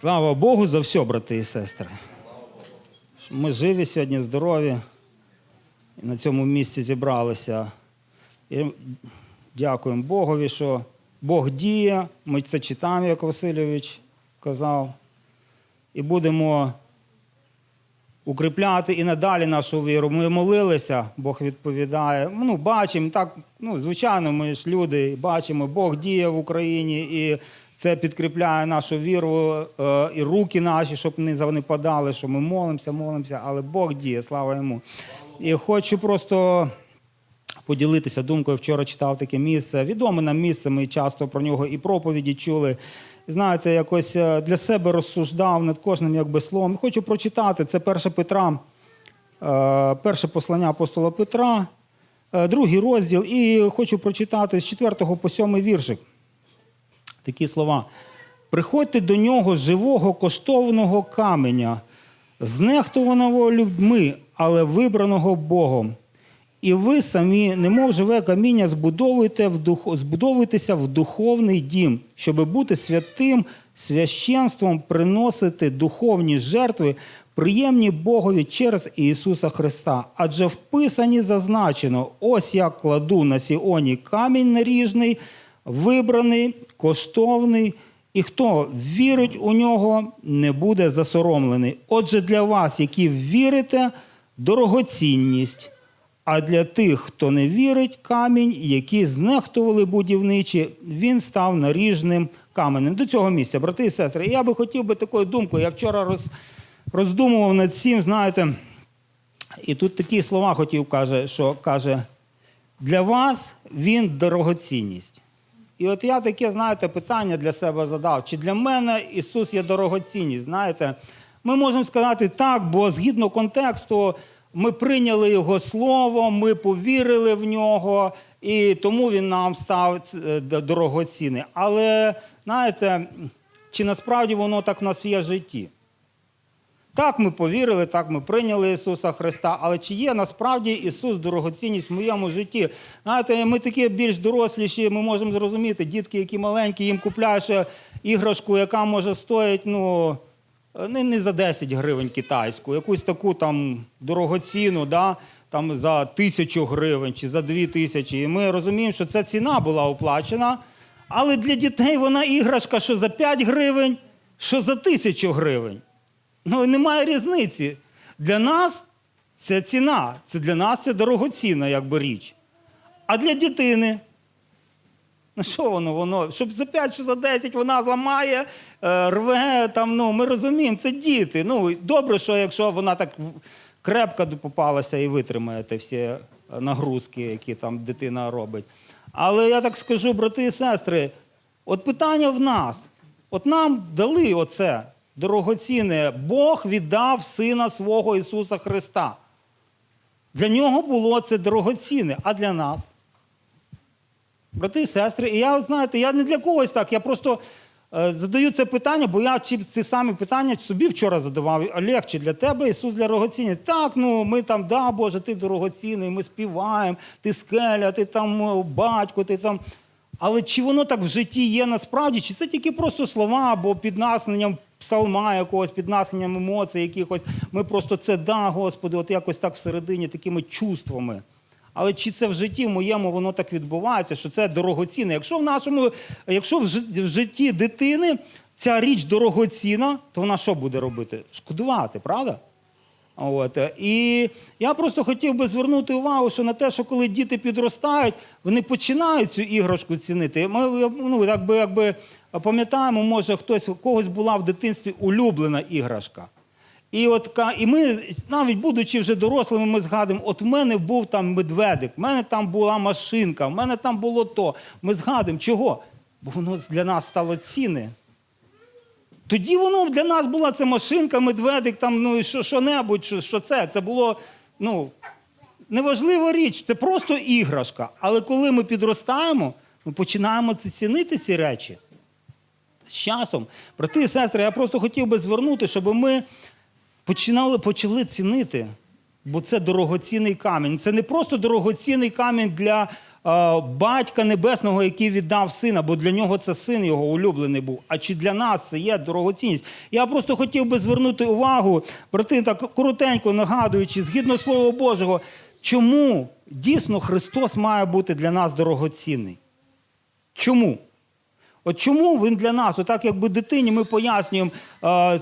Слава Богу за все, брати і сестри. Ми живі сьогодні, здорові. І на цьому місці зібралися. І дякуємо Богові, що Бог діє. Ми це читаємо, як Васильович казав. І будемо укріпляти і надалі нашу віру. Ми молилися, Бог відповідає. Ну, бачимо, так, ну, звичайно, ми ж люди, бачимо, Бог діє в Україні, і це підкріпляє нашу віру е, і руки наші, щоб не занепадали, що ми молимося, молимося, але Бог діє, слава йому. І хочу просто поділитися думкою. Вчора читав таке місце. Відоме нам місце, ми часто про нього і проповіді чули. Знаєте, якось е, для себе розсуждав над кожним якби словом. Хочу прочитати. Це 1 Петра, е, перше послання апостола Петра, другий розділ. І хочу прочитати з 4 по 7 віршик. Такі слова. Приходьте до нього живого коштовного каменя, знехтуваного людьми, але вибраного Богом. І ви самі, немов живе каміння, збудовуєте в дух... збудовуєтеся в духовний дім, щоб бути святим священством, приносити духовні жертви, приємні Богові через Ісуса Христа. Адже в Писанні зазначено: ось я кладу на Сіоні камінь наріжний, вибраний, коштовний, і хто вірить у нього, не буде засоромлений. Отже, для вас, які вірите, дорогоцінність. А для тих, хто не вірить, камінь, які знехтували будівничі, він став наріжним каменем. До цього місця, брати і сестри. Я би хотів би такою думкою. Я вчора роз, роздумував над цим, знаєте, і тут такі слова хотів, каже, що каже: для вас він дорогоцінність. І от я таке, знаєте, питання для себе задав: чи для мене Ісус є дорогоцінність? Знаєте, ми можемо сказати так, бо згідно контексту. Ми прийняли його слово, ми повірили в нього, і тому він нам став е, дорогоцінний. Але знаєте, чи насправді воно так в нас є в житті? Так, ми повірили, так ми прийняли Ісуса Христа, але чи є насправді Ісус дорогоцінність в моєму житті? Знаєте, ми такі більш доросліші, ми можемо зрозуміти, дітки, які маленькі, їм купляєш іграшку, яка може стоїть, ну не, не за 10 гривень китайську, якусь таку там дорогоціну, да, там за тисячу гривень чи за дві тисячі. І ми розуміємо, що ця ціна була оплачена, але для дітей вона іграшка, що за 5 гривень, що за тисячу гривень. Ну, немає різниці. Для нас це ціна, це для нас це дорогоцінна якби річ. А для дитини Ну що воно, воно? Щоб за 5 чи за 10 вона зламає, е, рве, там, ну, ми розуміємо, це діти. Ну, добре, що якщо вона так крепко попалася і витримає ті всі е, нагрузки, які там дитина робить. Але я так скажу, брати і сестри, от питання в нас. От нам дали оце дорогоцінне. Бог віддав Сина свого Ісуса Христа. Для нього було це дорогоцінне, а для нас. Брати і сестри, і я, знаєте, я не для когось так, я просто е, задаю це питання, бо я ці самі питання собі вчора задавав. Олег, чи для тебе Ісус для дорогоцінний? Так, ну ми там, да, Боже, ти дорогоцінний, ми співаємо, ти скеля, ти там батько, ти там. Але чи воно так в житті є насправді, чи це тільки просто слова або під насланням псалма якогось, під насланням емоцій якихось. Ми просто це да, Господи, от якось так всередині такими чувствами. Але чи це в житті моєму воно так відбувається, що це дорогоцінне? Якщо в нашому, якщо в жи- в житті дитини ця річ дорогоцінна, то вона що буде робити? Шкодувати, правда? От. І я просто хотів би звернути увагу, що на те, що коли діти підростають, вони починають цю іграшку цінити. Ми ну, якби, якби пам'ятаємо, може, хтось у когось була в дитинстві улюблена іграшка. І от і ми, навіть будучи вже дорослими, ми згадуємо, от в мене був там медведик, в мене там була машинка, в мене там було то. Ми згадуємо, чого? Бо воно для нас стало цінне. Тоді воно для нас була це машинка, медведик, там, ну і що, що-небудь, що, що це. Це було, ну, неважлива річ, це просто іграшка. Але коли ми підростаємо, ми починаємо це цінити ці речі. З часом, брати і сестри, я просто хотів би звернути, щоб ми починали, почали цінити. Бо це дорогоцінний камінь. Це не просто дорогоцінний камінь для батька небесного, який віддав сина, бо для нього це син його улюблений був. А чи для нас це є дорогоцінність? Я просто хотів би звернути увагу, брати, так коротенько нагадуючи, згідно Слова Божого, чому дійсно Христос має бути для нас дорогоцінний? Чому? От чому він для нас, отак якби дитині ми пояснюємо,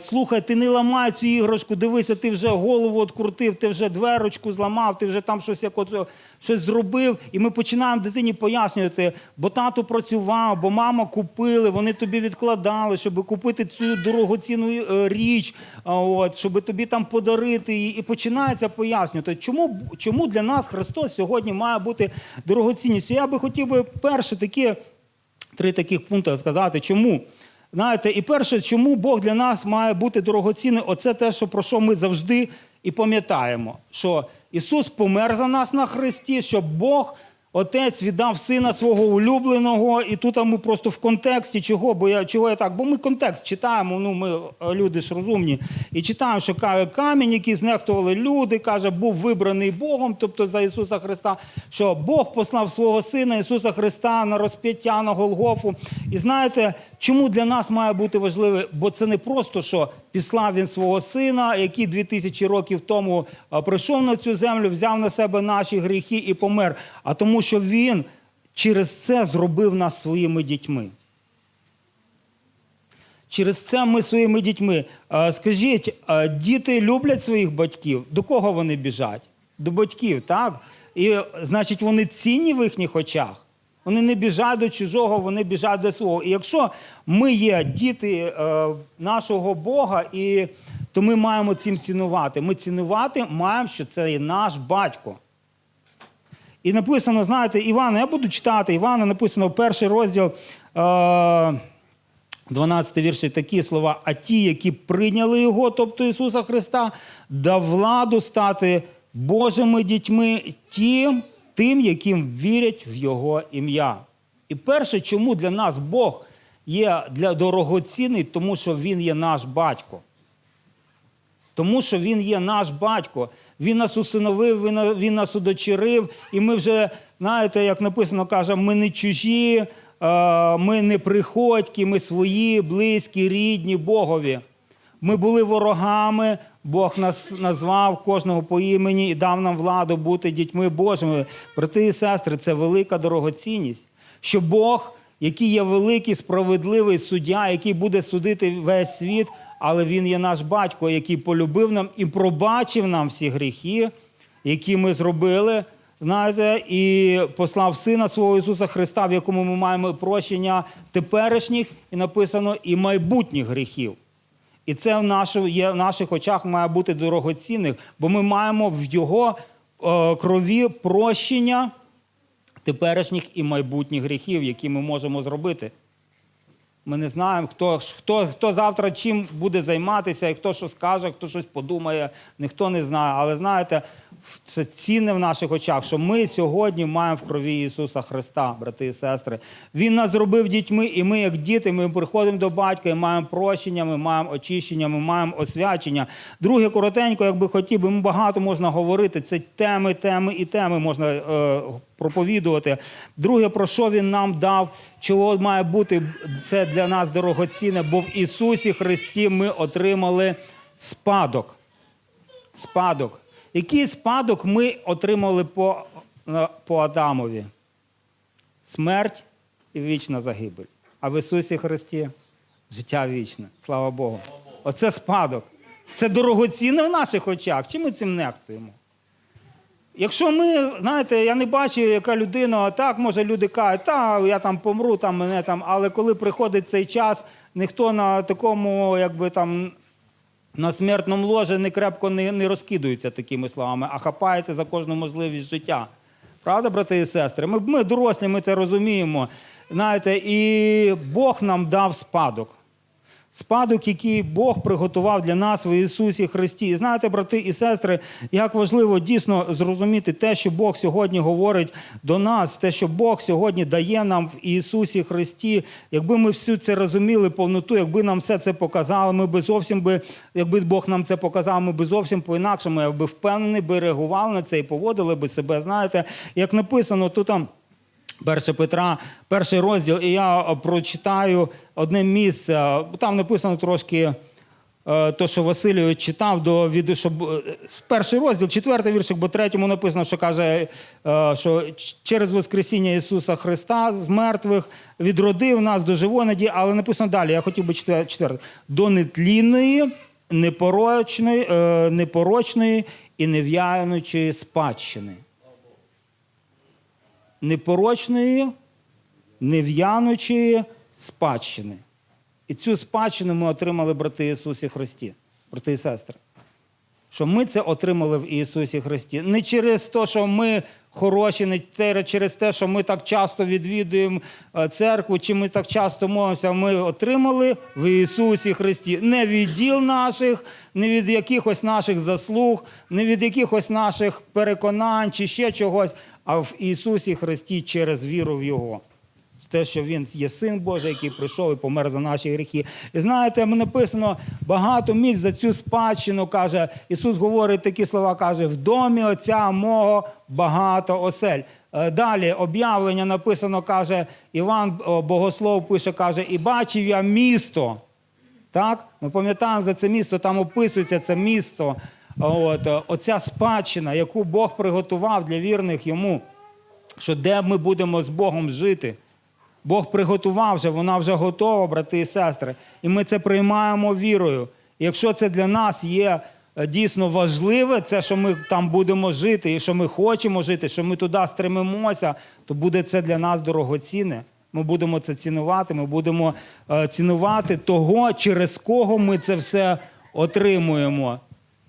слухай, ти не ламай цю іграшку, дивися, ти вже голову открутив, ти вже дверочку зламав, ти вже там щось як от, щось зробив. І ми починаємо дитині пояснювати, бо тато працював, бо мама купили, вони тобі відкладали, щоб купити цю дорогоцінну е, річ, от, щоб тобі там подарити. І починається пояснювати, чому, чому для нас Христос сьогодні має бути дорогоцінністю. Я би хотів би перше таке три таких пункти сказати. Чому? Знаєте, і перше, чому Бог для нас має бути дорогоцінним, оце те, що про що ми завжди і пам'ятаємо, що Ісус помер за нас на Христі, щоб Бог. Отець віддав сина свого улюбленого, і тут ми просто в контексті чого, бо я чого я так? Бо ми контекст читаємо. Ну ми е, люди ж розумні, і читаємо, що камінь, який знехтували люди, каже, був вибраний Богом, тобто за Ісуса Христа, що Бог послав свого Сина Ісуса Христа на розп'яття на Голгофу. І знаєте, чому для нас має бути важливе? Бо це не просто що післав він свого сина, який дві тисячі років тому прийшов на цю землю, взяв на себе наші гріхи і помер. А тому, що він через це зробив нас своїми дітьми. Через це ми своїми дітьми. Скажіть, діти люблять своїх батьків? До кого вони біжать? До батьків, так? І значить, вони цінні в їхніх очах. Вони не біжать до чужого, вони біжать до свого. І якщо ми є діти е, нашого Бога, і, то ми маємо цим цінувати. Ми цінувати маємо, що це є наш батько. І написано, знаєте, Івана, я буду читати, Івана написано перший розділ, е, 12 вірші такі слова. А ті, які прийняли його, тобто Ісуса Христа, дав владу стати Божими дітьми тим, тим, яким вірять в Його ім'я. І перше, чому для нас Бог є для дорогоцінний, тому що Він є наш батько. Тому що він є наш батько. Він нас усиновив, він, нас удочерив, і ми вже, знаєте, як написано, каже, ми не чужі, е, ми не приходькі, ми свої, близькі, рідні Богові. Ми були ворогами, Бог нас назвав кожного по імені і дав нам владу бути дітьми Божими. Брати і сестри, це велика дорогоцінність. Що Бог, який є великий, справедливий суддя, який буде судити весь світ, але Він є наш батько, який полюбив нам і пробачив нам всі гріхи, які ми зробили. Знаєте, і послав Сина свого Ісуса Христа, в якому ми маємо прощення теперішніх, і написано, і майбутніх гріхів. І це в, наших, є, в наших очах має бути дорогоцінних, бо ми маємо в його е, крові прощення теперішніх і майбутніх гріхів, які ми можемо зробити. Ми не знаємо, хто, хто, хто завтра чим буде займатися, і хто що скаже, хто щось подумає, ніхто не знає. Але знаєте, це цінне в наших очах, що ми сьогодні маємо в крові Ісуса Христа, брати і сестри. Він нас зробив дітьми, і ми, як діти, ми приходимо до батька і маємо прощення, ми маємо очищення, ми маємо освячення. Друге, коротенько, якби хотів, би, ми багато можна говорити. Це теми, теми і теми можна е, проповідувати. Друге, про що він нам дав, чого має бути це для нас дорогоцінне, бо в Ісусі Христі ми отримали спадок. Спадок. Який спадок ми отримали по, по Адамові? Смерть і вічна загибель. А в Ісусі Христі життя вічне. Слава Богу. Оце спадок. Це дорогоцінне в наших очах. Чи ми цим нехтуємо? Якщо ми, знаєте, я не бачу, яка людина, так, може, люди кажуть, та я там помру, там мене там, але коли приходить цей час, ніхто на такому, якби там. На смертному ложі не крепко не, не розкидується такими словами, а хапається за кожну можливість життя. Правда, брати і сестри? Ми, ми дорослі, ми це розуміємо. Знаєте, і Бог нам дав спадок. Спадок, який Бог приготував для нас в Ісусі Христі. І знаєте, брати і сестри, як важливо дійсно зрозуміти те, що Бог сьогодні говорить до нас, те, що Бог сьогодні дає нам в Ісусі Христі. Якби ми всю це розуміли повноту, якби нам все це показали, ми би зовсім би, якби Бог нам це показав, ми би зовсім по-інакшому, я би впевнений, би реагували на це і поводили би себе. Знаєте, як написано, то там. 1 Петра, перший розділ, і я е, прочитаю одне місце. Там написано трошки е, то, що Васильович читав до від, щоб е, перший розділ, четвертий віршик, бо третьому написано, що каже, що через Воскресіння Ісуса Христа з мертвих відродив нас до живої надії, але написано далі. Я хотів би четвер- четвертий. До нетлінної, непорочної, непорочної і нев'янучої спадщини непорочної, нев'янучої спадщини. І цю спадщину ми отримали, брати Ісусі Христі, брати і сестри. Що ми це отримали в Ісусі Христі. Не через те, що ми хороші, не через те, що ми так часто відвідуємо е, церкву, чи ми так часто молимося, ми отримали в Ісусі Христі. Не від діл наших, не від якихось наших заслуг, не від якихось наших переконань чи ще чогось, а в Ісусі Христі через віру в Його. Те, що він є син Божий, який прийшов і помер за наші гріхи. І знаєте, написано багато місць за цю спадщину. каже Ісус говорить такі слова, каже: в домі Отця мого багато осель. Е, Далі об'явлення написано, каже Іван Богослов пише, каже, і бачив я місто. Так? Ми пам'ятаємо за це місто, там описується це місто. От, е, оця спадщина, яку Бог приготував для вірних йому, що де ми будемо з Богом жити. Бог приготував вже, вона вже готова, брати і сестри. І ми це приймаємо вірою. І якщо це для нас є е, дійсно важливе, це, що ми там будемо жити, і що ми хочемо жити, що ми туди стремимося, то буде це для нас дорогоцінне. Ми будемо це цінувати, ми будемо е, цінувати того, через кого ми це все отримуємо.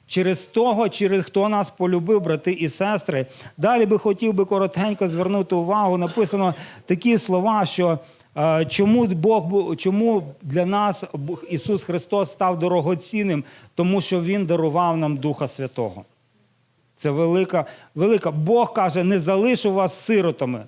Через того, через хто нас полюбив, брати і сестри. Далі би хотів би коротенько звернути увагу. Написано такі слова, що е, чому Бог чому для нас Ісус Христос став дорогоцінним, тому що Він дарував нам Духа Святого. Це велика, велика. Бог каже: не залишу вас сиротами.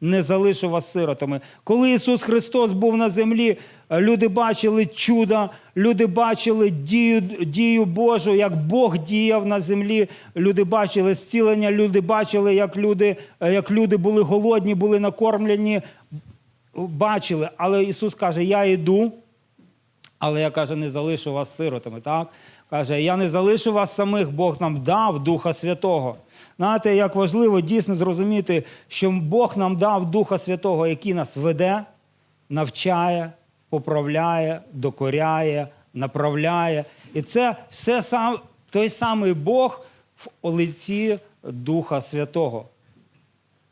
Не залишу вас сиротами. Коли Ісус Христос був на землі, е, люди бачили чудо, люди бачили дію, дію Божу, як Бог діяв на землі. Люди бачили зцілення, люди бачили, як люди, е, як люди були голодні, були накормлені. Бачили. Але Ісус каже: Я йду, але я каже, не залишу вас сиротами. Так? Каже, я не залишу вас самих, Бог нам дав Духа Святого. Знаєте, як важливо дійсно зрозуміти, що Бог нам дав Духа Святого, який нас веде, навчає, поправляє, докоряє, направляє. І це все сам, той самий Бог в лиці Духа Святого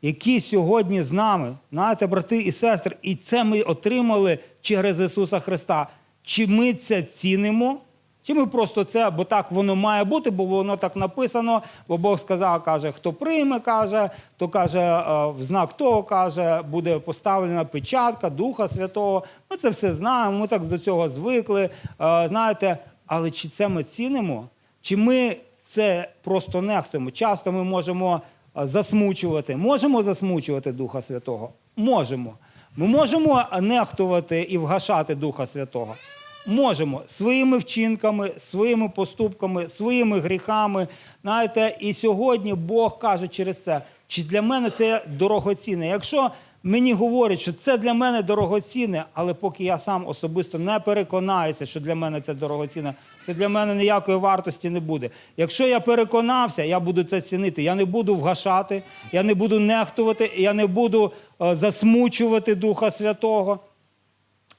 які сьогодні з нами, знаєте, брати і сестри, і це ми отримали через Ісуса Христа. Чи ми це цінимо? Чи ми просто це, бо так воно має бути, бо воно так написано, бо Бог сказав, каже, хто прийме, каже, то каже, е, в знак того каже, буде поставлена печатка Духа Святого. Ми це все знаємо, ми так до цього звикли. Е, Знаєте, але чи це ми цінимо? Чи ми це просто нехтуємо? Часто ми можемо е, засмучувати. Можемо засмучувати Духа Святого? Можемо. Ми можемо нехтувати і вгашати Духа Святого. Можемо своїми вчинками, своїми поступками, своїми гріхами. Знаєте, і сьогодні Бог каже через це, чи для мене це дорогоцінне. Якщо мені говорять, що це для мене дорогоцінне, але поки я сам особисто не переконаюся, що для мене це дорогоцінне, це для мене ніякої вартості не буде. Якщо я переконався, я буду це цінити. Я не буду вгашати, я не буду нехтувати, я не буду е, засмучувати Духа Святого.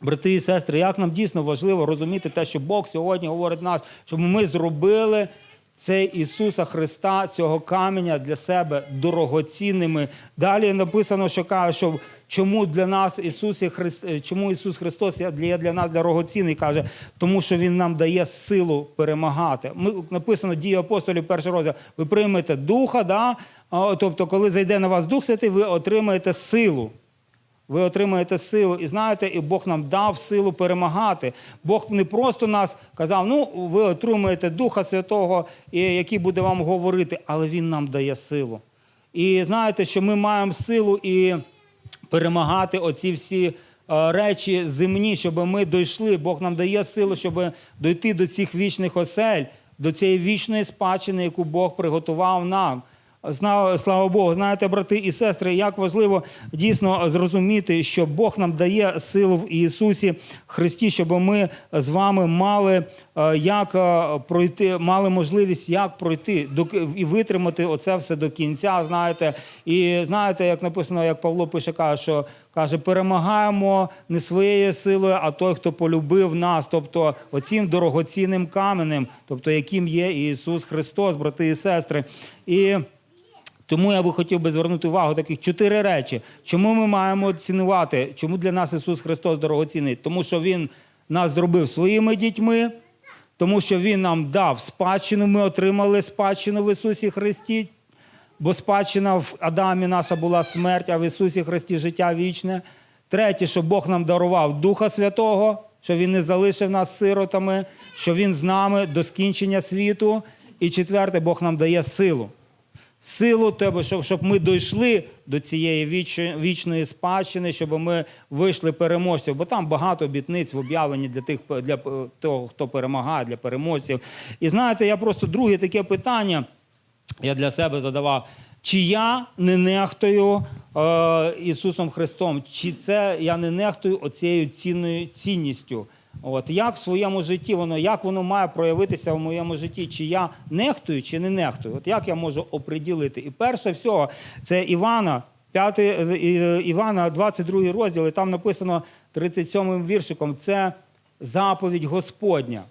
Брати і сестри, як нам дійсно важливо розуміти те, що Бог сьогодні говорить нас, щоб ми зробили цей Ісуса Христа, цього каменя для себе дорогоцінними. Далі написано, що каже, що чому для нас Ісус, і Христ, е, чому Ісус Христос є для, нас дорогоцінний, каже, тому що Він нам дає силу перемагати. Ми, написано дії апостолів, перший розділ. Ви приймете духа, да? Тобто, коли зайде на вас Дух Святий, ви отримаєте силу. Ви отримаєте силу. І знаєте, і Бог нам дав силу перемагати. Бог не просто нас казав, ну, ви отримаєте Духа Святого, який буде вам говорити, але Він нам дає силу. І знаєте, що ми маємо силу і перемагати оці всі е, речі земні, щоб ми дійшли. Бог нам дає силу, щоб дойти до цих вічних осель, до цієї вічної спадщини, яку Бог приготував нам. Слава Богу, знаєте, брати і сестри, як важливо дійсно зрозуміти, що Бог нам дає силу в Ісусі Христі, щоб ми з вами мали е, як е, пройти, мали можливість як пройти і витримати оце все до кінця. Знаєте, і знаєте, як написано, як Павло пише, каже, що каже, перемагаємо не своєю силою, а той, хто полюбив нас, тобто оцім дорогоцінним каменем, тобто яким є Ісус Христос, брати і сестри. І тому я би хотів би звернути увагу таких чотири речі. Чому ми маємо цінувати? Чому для нас Ісус Христос дорогоцінний? Тому що Він нас зробив своїми дітьми, тому що Він нам дав спадщину. Ми отримали спадщину в Ісусі Христі. Бо спадщина в Адамі наша була смерть, а в Ісусі Христі життя вічне. Третє, що Бог нам дарував Духа Святого, що Він не залишив нас сиротами, що Він з нами до скінчення світу. І четверте, Бог нам дає силу. Силу тебе, щоб, щоб ми дійшли до цієї віч- вічної спадщини, щоб ми вийшли переможців. Бо там багато обітниць в об'явленні для тих, для того, хто перемагає, для переможців. І знаєте, я просто друге таке питання я для себе задавав. Чи я не нехтую е, Ісусом Христом, чи це я не нехтую оцією цінною цінністю? От як в своєму житті воно, як воно має проявитися в моєму житті? Чи я нехтую, чи не нехтую? От як я можу оприділити? І перше всього, це Івана, 5, Івана, 22 розділ, і там написано 37 віршиком. Це заповідь Господня.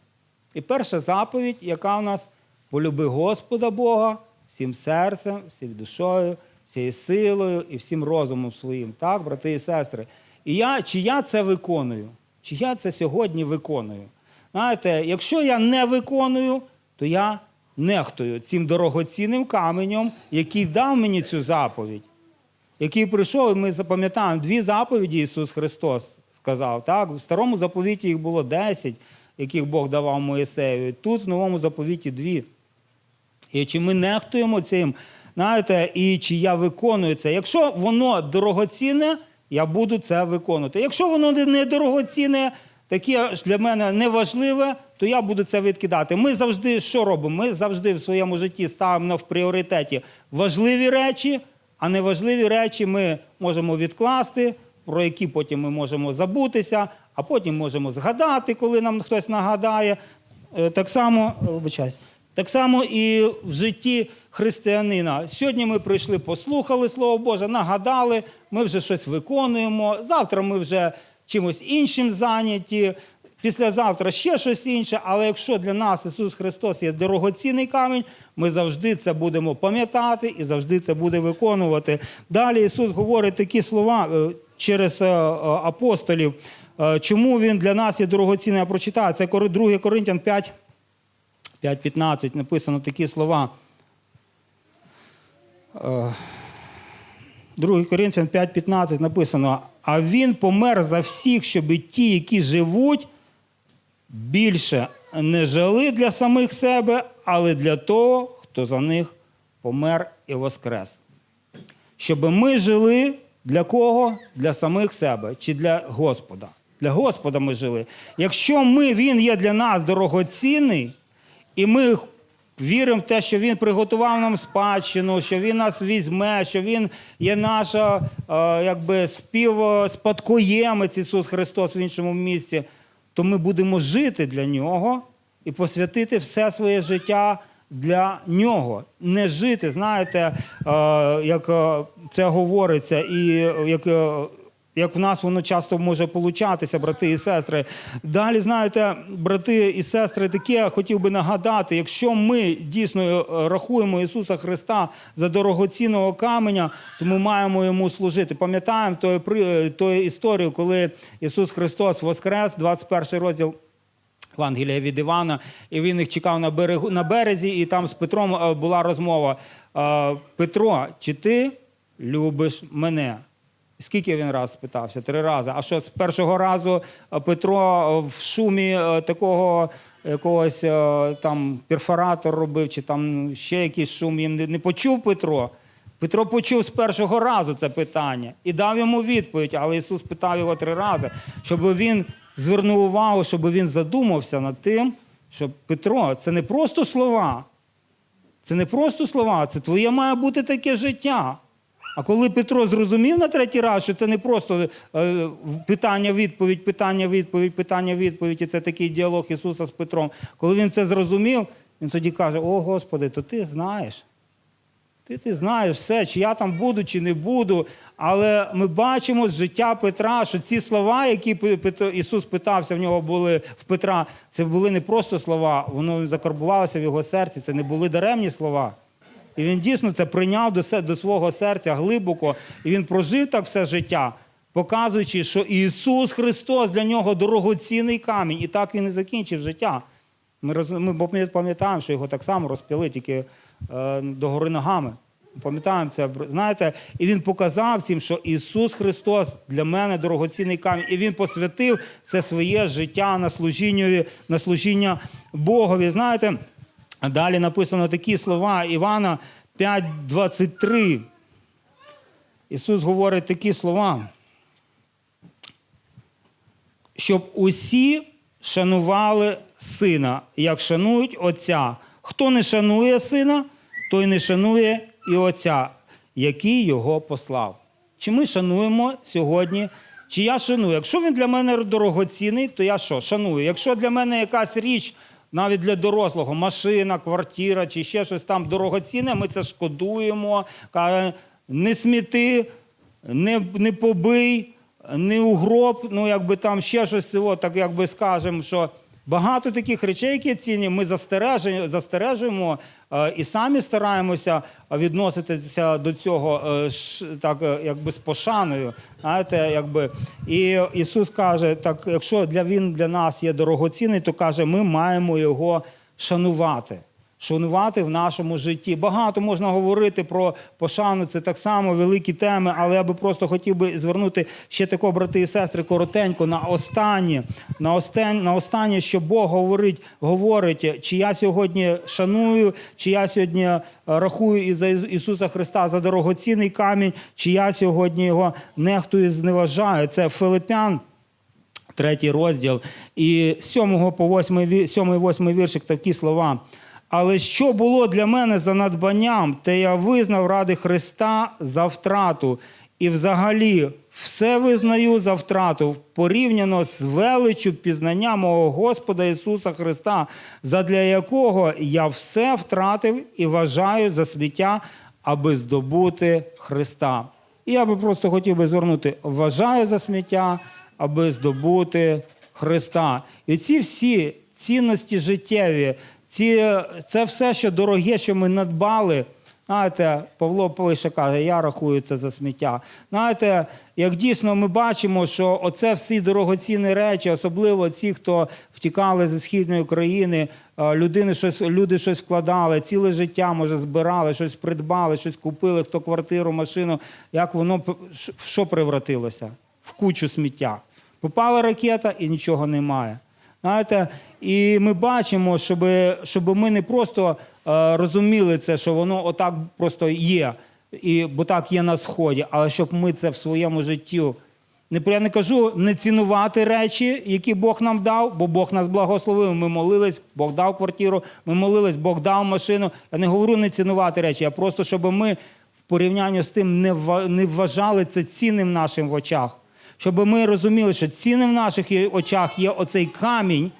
І перша заповідь, яка у нас полюби Господа Бога всім серцем, всією душою, всією силою і всім розумом своїм, так, брати і сестри. І я, чи я це виконую? Чи я це сьогодні виконую? Знаєте, якщо я не виконую, то я нехтую цим дорогоцінним каменем, який дав мені цю заповідь який прийшов, і ми запам'ятаємо дві заповіді Ісус Христос сказав. Так? В старому заповіті їх було 10, яких Бог давав Моїсею. І Тут в новому заповіті дві. І чи ми нехтуємо цим, знаєте, і чи я виконую це? Якщо воно дорогоцінне, я буду це виконувати. Якщо воно не дорогоцінне, таке для мене неважливе, то я буду це відкидати. Ми завжди що робимо? Ми завжди в своєму житті ставимо в пріоритеті важливі речі, а неважливі речі ми можемо відкласти, про які потім ми можемо забутися, а потім можемо згадати, коли нам хтось нагадає. Е, Так само, е, так само і в житті християнина. Сьогодні ми прийшли, послухали Слово Боже, нагадали, ми вже щось виконуємо. Завтра ми вже чимось іншим зайняті. Післязавтра ще щось інше, але якщо для нас Ісус Христос є дорогоцінний камінь, ми завжди це будемо пам'ятати і завжди це буде виконувати. Далі Ісус говорить такі слова е, через е, е, апостолів. Чому він для нас є дорогоцінний? Я прочитаю. Це 2 Коринтян 5, 5.15 написано такі слова. Е, 2 Коринфян 5.15 написано: а він помер за всіх, щоб ті, які живуть, більше не жили для самих себе, але для того, хто за них помер і воскрес. Щоб ми жили для кого? Для самих себе чи для Господа. Для Господа ми жили. Якщо ми, Він є для нас дорогоцінний, і ми віримо в те, що Він приготував нам спадщину, що Він нас візьме, що Він є наша е, якби, співспадкоємець Ісус Христос в іншому місці, то ми будемо жити для Нього і посвятити все своє життя для нього. Не жити, знаєте, е, як е, це говориться, і як. Е, як в нас воно часто може получатися, брати і сестри. Далі, знаєте, брати і сестри, таке хотів би нагадати, якщо ми дійсно е, рахуємо Ісуса Христа за дорогоцінного каменя, то ми маємо йому служити. Пам'ятаємо тою, при- історію, коли Ісус Христос воскрес, 21 розділ Евангелія від Івана, і він їх чекав на берегу на березі, і там з Петром е, була розмова. Е, Петро, чи ти любиш мене? Скільки він раз спитався? Три рази. А що з першого разу е, Петро е, в шумі е, такого якогось там перфоратор робив, чи там ще якийсь шум їм не почув Петро? Петро почув з першого разу це питання і дав йому відповідь, але Ісус питав його три рази, щоб він звернув увагу, щоб він задумався над тим, що Петро це не просто слова, Це не просто слова, це твоє має бути таке життя. А коли Петро зрозумів на третій раз, що це не просто е, питання-відповідь, питання-відповідь, питання-відповідь, і це такий діалог Ісуса з Петром. Коли він це зрозумів, він тоді каже: О Господи, то ти знаєш. Ти, ти знаєш все, чи я там буду, чи не буду. Але ми бачимо з життя Петра, що ці слова, які Ісус питався, в нього були в Петра, це були не просто слова, воно закарбувалося в його серці, це не були даремні слова. І він дійсно це прийняв до, до свого серця глибоко, і він прожив так все життя, показуючи, що Ісус Христос для нього дорогоцінний камінь. І так він і закінчив життя. Ми, роз... ми пам'ятаємо, що його так само розп'яли, тільки е, догори ногами. Пам'ятаємо це, знаєте, і він показав всім, що Ісус Христос для мене дорогоцінний камінь. І Він посвятив це своє життя на служіння, на служіння Богові. Знаєте, далі написано такі слова Івана 5:23. Ісус говорить такі слова щоб усі шанували сина, як шанують Отця. Хто не шанує сина, той не шанує і Отця, який його послав. Чи ми шануємо сьогодні? Чи я шаную? Якщо він для мене дорогоцінний, то я що? Шаную. Якщо для мене якась річ, навіть для дорослого, машина, квартира чи ще щось там дорогоцінне, ми це шкодуємо, не сміти, не, не побий, не угроб, ну якби там ще щось, так якби скажемо, що багато таких речей, які цінні, ми застережуємо, е, і самі стараємося відноситися до цього е, так, е, якби з пошаною. Знаєте, якби. І Ісус каже, так, якщо для Він для нас є дорогоцінний, то каже, ми маємо його шанувати. Шанувати в нашому житті. Багато можна говорити про пошану, це так само великі теми, але я би просто хотів би звернути ще тако, брати і сестри, коротенько на останнє, на останнє, на останнє, що Бог говорить, говорить, чи я сьогодні шаную, чи я сьогодні е, рахую і за Ісуса Христа за дорогоцінний камінь, чи я сьогодні його нехтую зневажаю. Це Филипян. Третій розділ. І з 7 по 8, 7-8 віршик такі слова. Але що було для мене за надбанням, те я визнав ради Христа за втрату. І взагалі все визнаю за втрату порівняно з величю пізнання мого Господа Ісуса Христа, задля якого я все втратив і вважаю за сміття, аби здобути Христа. І я би просто хотів би звернути, вважаю за сміття, аби здобути Христа. І ці всі цінності життєві, ці, це все, що дороге, що ми надбали. Знаєте, Павло пише, каже, я рахую це за сміття. Знаєте, як дійсно ми бачимо, що оце всі дорогоцінні речі, особливо ці, хто втікали зі східної України, е, людини щось, люди щось вкладали, ціле життя, може, збирали, щось придбали, щось купили, хто квартиру, машину. Як воно в що превратилося? В кучу сміття. Попала ракета і нічого немає. Знаєте, і ми бачимо, щоб, щоб ми не просто е, розуміли це, що воно отак просто є, і, бо так є на сході, але щоб ми це в своєму житті. Я не кажу не цінувати речі, які Бог нам дав, бо Бог нас благословив. Ми молились, Бог дав квартиру, ми молились, Бог дав машину. Я не говорю не цінувати речі, а просто щоб ми в порівнянні з тим не вважали це цінним нашим в очах. Щоб ми розуміли, що цінним в наших очах є оцей камінь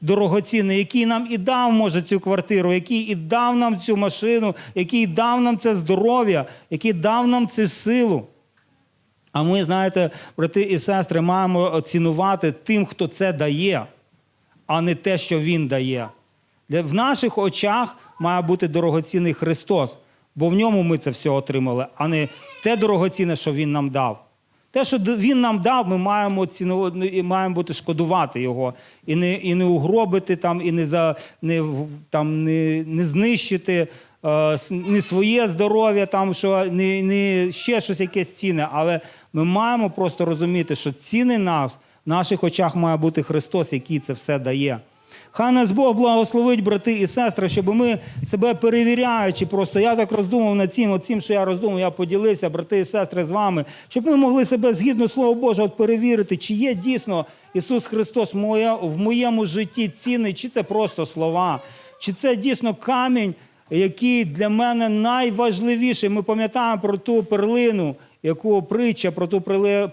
дорогоцінний, який нам і дав, може, цю квартиру, який і дав нам цю машину, який дав нам це здоров'я, який дав нам цю силу. А ми, знаєте, брати і сестри, маємо цінувати тим, хто це дає, а не те, що Він дає. В наших очах має бути дорогоцінний Христос, бо в ньому ми це все отримали, а не те дорогоцінне, що Він нам дав. Те, що він нам дав, ми маємо цінувати, і маємо бути шкодувати його. І не, і не угробити, там, і не, за, не, там, не, не знищити е, не своє здоров'я, там, що не, не ще щось якесь цінне. Але ми маємо просто розуміти, що цінний нас в наших очах має бути Христос, який це все дає. Хай нас Бог благословить, брати і сестри, щоб ми себе перевіряючи, просто я так роздумав над цим, цим, що я роздумав, я поділився, брати і сестри, з вами, щоб ми могли себе згідно Слова Божого перевірити, чи є дійсно Ісус Христос в моєму житті цінний, чи це просто слова, чи це дійсно камінь, який для мене найважливіший. Ми пам'ятаємо про ту перлину, яку притча про ту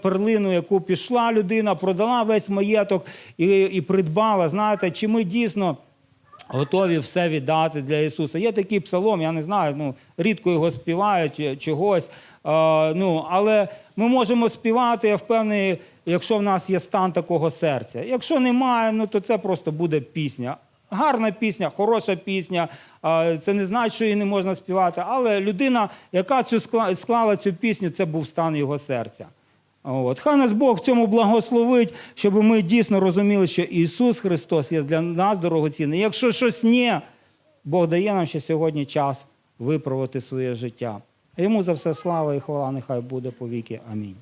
перлину, яку пішла людина, продала весь маєток і, і придбала. Знаєте, чи ми дійсно готові все віддати для Ісуса. Є такий псалом, я не знаю, ну, рідко його співають е, чогось. Е, ну, але ми можемо співати, я впевнений, якщо в нас є стан такого серця. Якщо немає, ну, то це просто буде пісня. Гарна пісня, хороша пісня. Це не значить, що її не можна співати. Але людина, яка цю склала цю пісню, це був стан його серця. От. Хай нас Бог в цьому благословить, щоб ми дійсно розуміли, що Ісус Христос є для нас дорогоцінний. Якщо щось ні, Бог дає нам ще сьогодні час виправити своє життя. Йому за все слава і хвала, нехай буде повіки. Амінь.